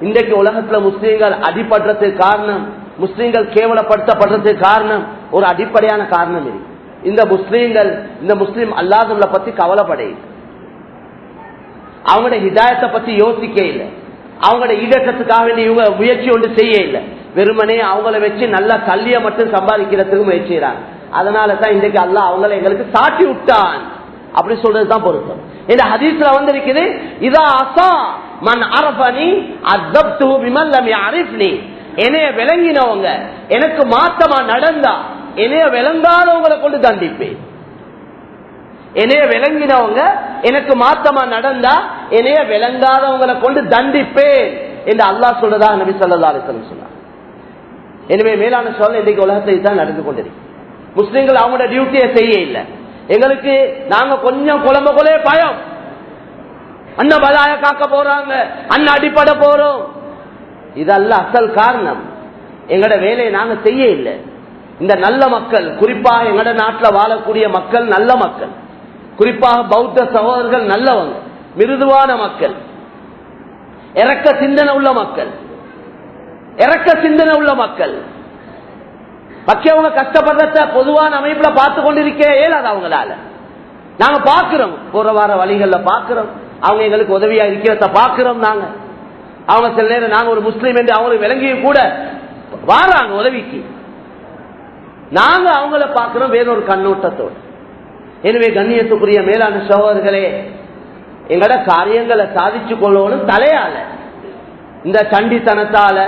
இன்றைக்கு உலகத்துல முஸ்லீம்கள் அடிபடுறதுக்கு காரணம் முஸ்லீம்கள் கேவலப்படுத்தப்படுறதுக்கு காரணம் ஒரு அடிப்படையான காரணம் இருக்கு இந்த முஸ்லீம்கள் இந்த முஸ்லீம் அல்லாதவங்களை பத்தி கவலைப்படை. அவங்களோட ஹிதாயத்தை பத்தி யோசிக்க இல்லை. அவங்களோட ஈடேற்றத்துக்காக வேண்டிய இவங்க முயற்சி ஒன்று செய்ய இல்லை. வெறுமனே அவங்கள வச்சு நல்லா கல்வியை மட்டும் சம்பாதிக்கிறதுக்கு முயற்சிறாங்க அதனால தான் இன்றைக்கு அல்லாஹ் அவங்கள எங்களுக்கு சாட்டி விட்டான். அப்படி சொல்றதுதான் பொருத்தம். இந்த ஹதீஸ்ல வந்து இருக்குது இதா அசா மன் அரபனி அத்தப்து பிமன் லம் என்னைய விளங்கினவங்க எனக்கு மாத்தமா நடந்தா என்னைய விளங்காதவங்களை கொண்டு தண்டிப்பேன். என்னைய விளங்கினவங்க எனக்கு மாத்தமா நடந்தா என்னைய விளங்காதவங்களை கொண்டு தண்டிப்பேன் என்று அல்லாஹ் சொல்றதா நபி சொல்லா சொன்னார். எனவே மேலான சொல்ல இன்றைக்கு உலகத்தில் தான் நடந்து கொண்டிருக்கு முஸ்லீம்கள் அவங்களோட டியூட்டியை செய்ய இல்லை. எங்களுக்கு நாங்க கொஞ்சம் குழம்பு கொலே பயம். அண்ணன் பலாய காக்க போறாங்க. அண்ணன் அடிப்பட போறோம். இதல்ல அசல் காரணம். எங்கட வேலையை நாங்க செய்ய இல்லை. இந்த நல்ல மக்கள் குறிப்பாக எங்கட நாட்டில் வாழக்கூடிய மக்கள் நல்ல மக்கள். குறிப்பாக பௌத்த சகோதரர்கள் நல்லவங்க மிருதுவான மக்கள். இறக்க சிந்தனை உள்ள மக்கள். இறக்க சிந்தனை உள்ள மக்கள். மக்கியவங்க கஷ்டப்படுறத பொதுவான அமைப்புல பார்த்து கொண்டிருக்க இயலாது அவங்களால. நாங்க பாக்குறோம் போற வார வழிகள்ல பாக்குறோம் அவங்க எங்களுக்கு உதவியா இருக்கிறத பாக்குறோம் நாங்க. அவங்க சில நேரம் நாங்க ஒரு முஸ்லீம் என்று அவங்களுக்கு விளங்கியும் கூட வாராங்க உதவிக்கு. நாங்க அவங்கள பாக்குறோம் வேறொரு கண்ணோட்டத்தோடு. எனவே கண்ணியத்துக்குரிய மேலான சகோதரர்களே எங்கட காரியங்களை சாதிச்சு கொள்ளணும் தலையால. இந்த சண்டித்தனத்தால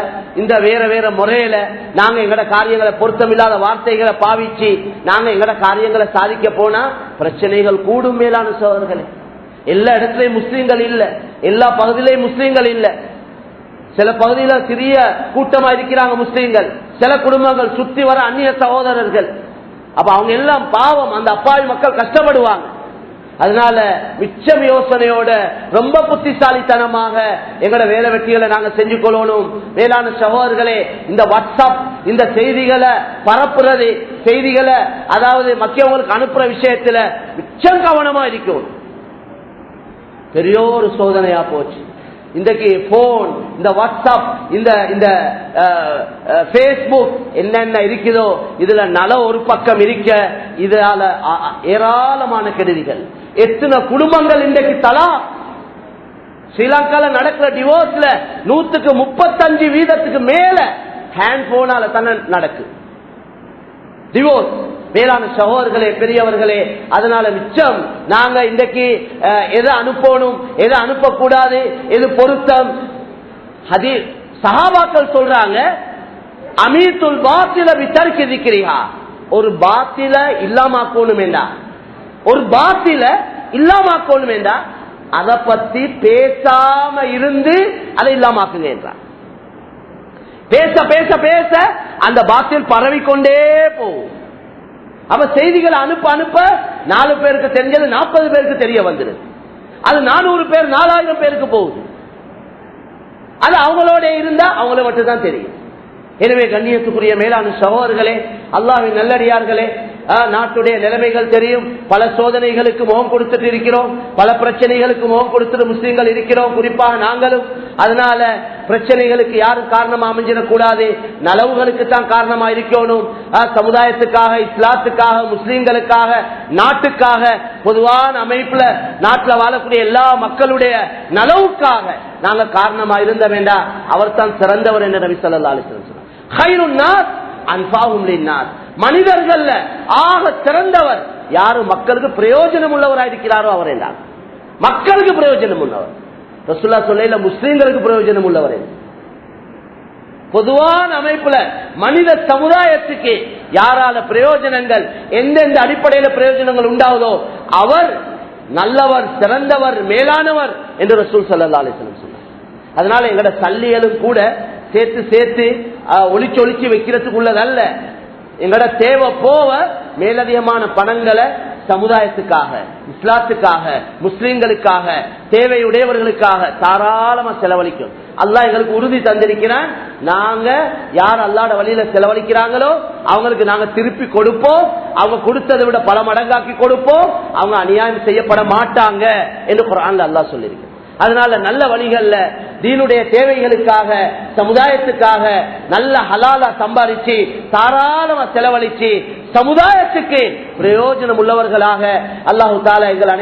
இந்த வேற வேற முறையில நாங்க எங்கட காரியங்களை பொருத்தமில்லாத வார்த்தைகளை பாவிச்சு நாங்க எங்கட காரியங்களை சாதிக்க போனா பிரச்சனைகள் கூடும் மேலான சோதர்களே எல்லா இடத்துலயும் முஸ்லீம்கள் இல்ல. எல்லா பகுதியிலையும் முஸ்லீம்கள் இல்ல. சில பகுதியில சிறிய கூட்டமா இருக்கிறாங்க முஸ்லீம்கள். சில குடும்பங்கள் சுத்தி வர அந்நிய சகோதரர்கள். அப்ப அவங்க எல்லாம் பாவம். அந்த அப்பாவி மக்கள் கஷ்டப்படுவாங்க. அதனால மிச்சம் யோசனையோட ரொம்ப புத்திசாலித்தனமாக எங்களோட வேலை வெட்டிகளை நாங்க செஞ்சு கொள்ளணும். வேளாண் சகோதரர்களே இந்த வாட்ஸ்அப் இந்த செய்திகளை பரப்புறது செய்திகளை அதாவது மக்கியவங்களுக்கு அனுப்புற விஷயத்துல மிச்சம் கவனமா இருக்கும் பெரிய ஒரு சோதனையா போச்சு. இன்றைக்கு போன் இந்த வாட்ஸ்அப் இந்த இந்த பேஸ்புக் என்னென்ன இருக்குதோ இதுல நல ஒரு பக்கம் இருக்க இதால ஏராளமான கெடுதிகள். எத்தனை குடும்பங்கள் இன்றைக்கு தலா? ஸ்ரீலங்கால நடக்கிற டிவோர்ஸ்ல நூத்துக்கு முப்பத்தஞ்சு வீதத்துக்கு மேல ஹேண்ட் போனால தானே நடக்கு. டிவோர்ஸ் மேலான சகோதர்களே பெரியவர்களே அதனால மிச்சம் நாங்க இன்றைக்கு எதை அனுப்பணும் எதை அனுப்பக்கூடாது எது பொருத்தம்? அது சகாபாக்கள் சொல்றாங்க அமீத்துல் பாத்தில வித்தர்க்கு இருக்கிறீா ஒரு பாத்தில இல்லாமக்கணும் வேண்டா ஒரு பாத்தில இல்லாமக்கணும் வேண்டா அதை பத்தி பேசாம இருந்து அதை இல்லாமக்குங்க என்றார் பேச பேச பேச அந்த பாத்தில் பரவிக்கொண்டே போகும். அப்ப செய்திகளை அனுப்ப அனுப்ப நாலு பேருக்கு தெரிஞ்சது நாற்பது பேருக்கு தெரிய வந்துடுது அது நானூறு பேர் நாலாயிரம் பேருக்கு போகுது. அது அவங்களோட இருந்தா அவங்கள மட்டும் தான் தெரியும். எனவே கண்ணியத்துக்குரிய மேலான சகோதரர்களே அல்லாவின் நல்லடியார்களே நாட்டுடைய நிலைமைகள் தெரியும். பல சோதனைகளுக்கு முகம் கொடுத்துட்டு இருக்கிறோம். பல பிரச்சனைகளுக்கு முகம் கொடுத்துட்டு முஸ்லீம்கள் இருக்கிறோம். குறிப்பாக நாங்களும். அதனால பிரச்சனைகளுக்கு யாரும் காரணமா அமைஞ்சிடக்கூடாது? நலவுகளுக்கு தான் காரணமா இருக்கணும் சமுதாயத்துக்காக இஸ்லாத்துக்காக முஸ்லீம்களுக்காக நாட்டுக்காக பொதுவான அமைப்புல நாட்டில் வாழக்கூடிய எல்லா மக்களுடைய நலவுக்காக நாங்க காரணமா இருந்த வேண்டாம் அவர் தான் சிறந்தவர் என்று நபி சொல்லா அலிஸ்லம் சொன்னார். மனிதர்கள்ல ஆக சிறந்தவர் யாரும் மக்களுக்கு பிரயோஜனம் உள்ளவராயிருக்கிறாரோ அவர் என்றார் மக்களுக்கு பிரயோஜனம் உள்ளவர் ரசுல்லா சொல்ல முஸ்லீம்களுக்கு பிரயோஜனம் உள்ளவர். பொதுவான அமைப்புல மனித சமுதாயத்துக்கு யாரால பிரயோஜனங்கள் எந்தெந்த அடிப்படையில பிரயோஜனங்கள் உண்டாவதோ அவர் நல்லவர் சிறந்தவர் மேலானவர் என்று ரசூல் சல்லா அலிஸ்லம் சொன்னார். அதனால எங்கட சல்லியலும் கூட சேர்த்து சேர்த்து ஒளிச்சு ஒளிச்சு வைக்கிறதுக்குள்ளதல்ல எங்கட தேவை போவ மேலதிகமான பணங்களை சமுதாயத்துக்காக இஸ்லாத்துக்காக முஸ்லிம்களுக்காக தேவையுடையவர்களுக்காக தாராளமா செலவழிக்கும். அல்லாஹ் எங்களுக்கு உறுதி தந்திருக்கிறான். நாங்க யார் அல்லாட வழியில செலவழிக்கிறாங்களோ அவங்களுக்கு நாங்க திருப்பி கொடுப்போம். அவங்க கொடுத்ததை விட பல மடங்காக்கி கொடுப்போம். அவங்க அநியாயம் செய்யப்பட மாட்டாங்க என்று குரான்ல அல்லாஹ் சொல்லியிருக்கேன் அதனால நல்ல வழிகள்ல தீனுடைய தேவைகளுக்காக சமுதாயத்துக்காக நல்ல ஹலாலா சம்பாதிச்சு தாராளமா செலவழிச்சு சமுதாயத்துக்கு பிரயோஜனம் உள்ளவர்களாக அல்லாஹு தாலா எங்கள்